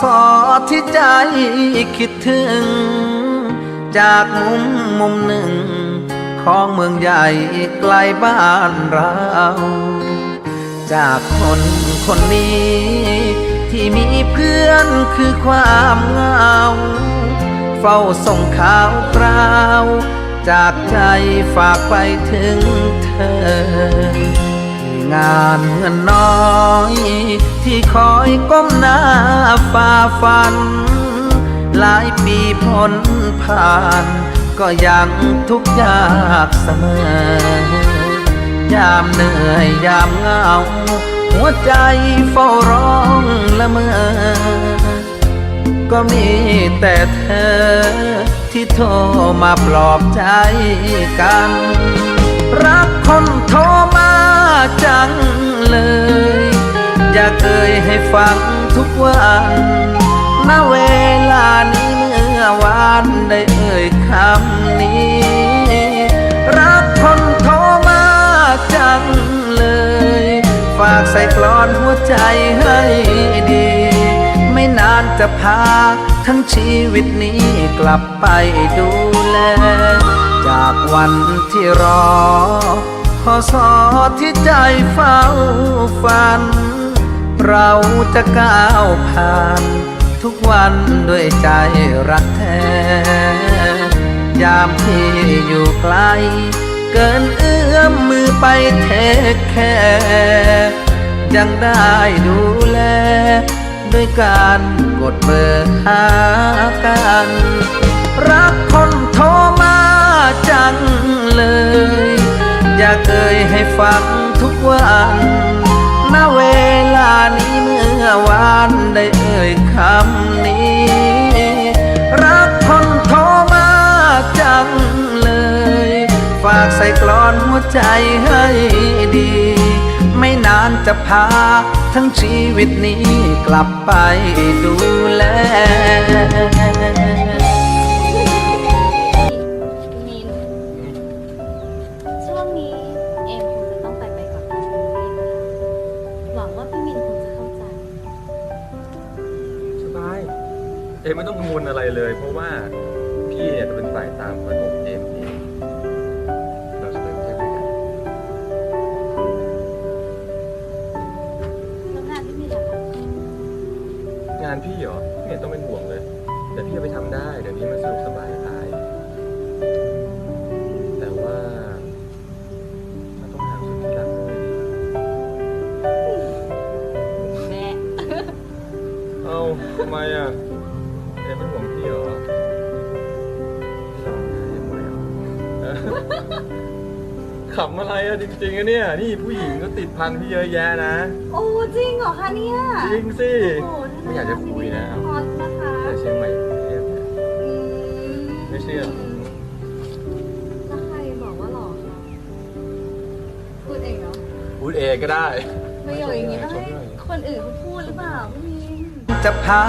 สอที่ใจคิดถึง จากมุมมุมหนึ่ง ของเมืองใหญ่ไกลบ้านเรา จากคนคนนี้ ที่มีเพื่อนคือความเหงา เฝ้าส่งข่าวคราว จากใจฝากไปถึงเธอ งานเงินน้อย ที่คอยก้มหน้าฝ่าฟัน หลายปีพ้นผ่าน ก็ยังทุกยากเสมอยามเหนื่อยยามเหงา หัวใจเฝ้าร้องละเมอ ก็มีแต่เธอ ที่โทรมาปลอบใจกัน รักคนโทร จังเลย อย่าเอ่ยให้ฟังทุกวันณเวลานี้เมื่อวานได้เอ่ยคำนี้ รักคนโทรมากจังเลย ฝากใส่กลอนหัวใจให้ดี ไม่นานจะพาทั้งชีวิตนี้กลับไปดูแล จากวันที่รอ อสอที่ใจเฝ้าฝัน เราจะก้าวผ่าน ทุกวันด้วยใจรักแท้ ยามที่อยู่ไกล เกินเอื้อมมือไปเทคแค่ยังได้ดูแล ด้วยการกดเบอร์หากัน รักคนังทุกวัน ณ เวลานี้เมื่อวานได้เอ่ยคำนี้ รักคนโทรมาจังเลย ฝากใส่กลอนหัวใจให้ดี ไม่นานจะพาทั้งชีวิตนี้กลับไปดูแล เอมไม่ต้องกังวลอะไรเลย เพราะว่าพี่เนี่ยจะเป็นฝ่ายตามประกบเอมเองเราจะไปเที่ยวด้วยกันแล้วงานพี่มินล่ะคะงานพี่เหรอพี่เนี่ยต้องเป็นห่วงเลยแต่พี่จะไปทำได้เดี๋ยวนี้มันสะดวกสบายจะตาย แต่ว่ามันต้องหาคนที่รักด้วยแม่ เอ้าทำไมอะเอมเป็น ห่วงพี่เหรอพี่ร้องไห้ทำไมอะเออขำอะไรอะจริงๆอะเนี่ย นี่ผู้หญิงก็ติดพันพี่เยอะแยะนะ โอ้จริงเหรอคะเนี่ยจริงสิ โอ้ไม่อยากจะคุยนะฮอตนะคะแต่เชียงใหม่กรุงเทพเนี่ยอืมไม่เชื่อแล้วใครบอกว่าหล่อคะพูดเองเหรอพูดเองก็ได้ ประโยคอย่างนี้ต้องให้คนอื่นเขาพูดหรือเปล่าพี่มิน จะพา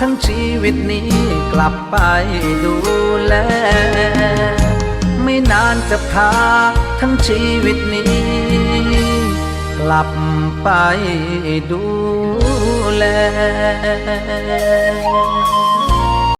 ทั้งชีวิตนี้กลับไปดูแล ไม่นานจะพา ทั้งชีวิตนี้ กลับไปดูแล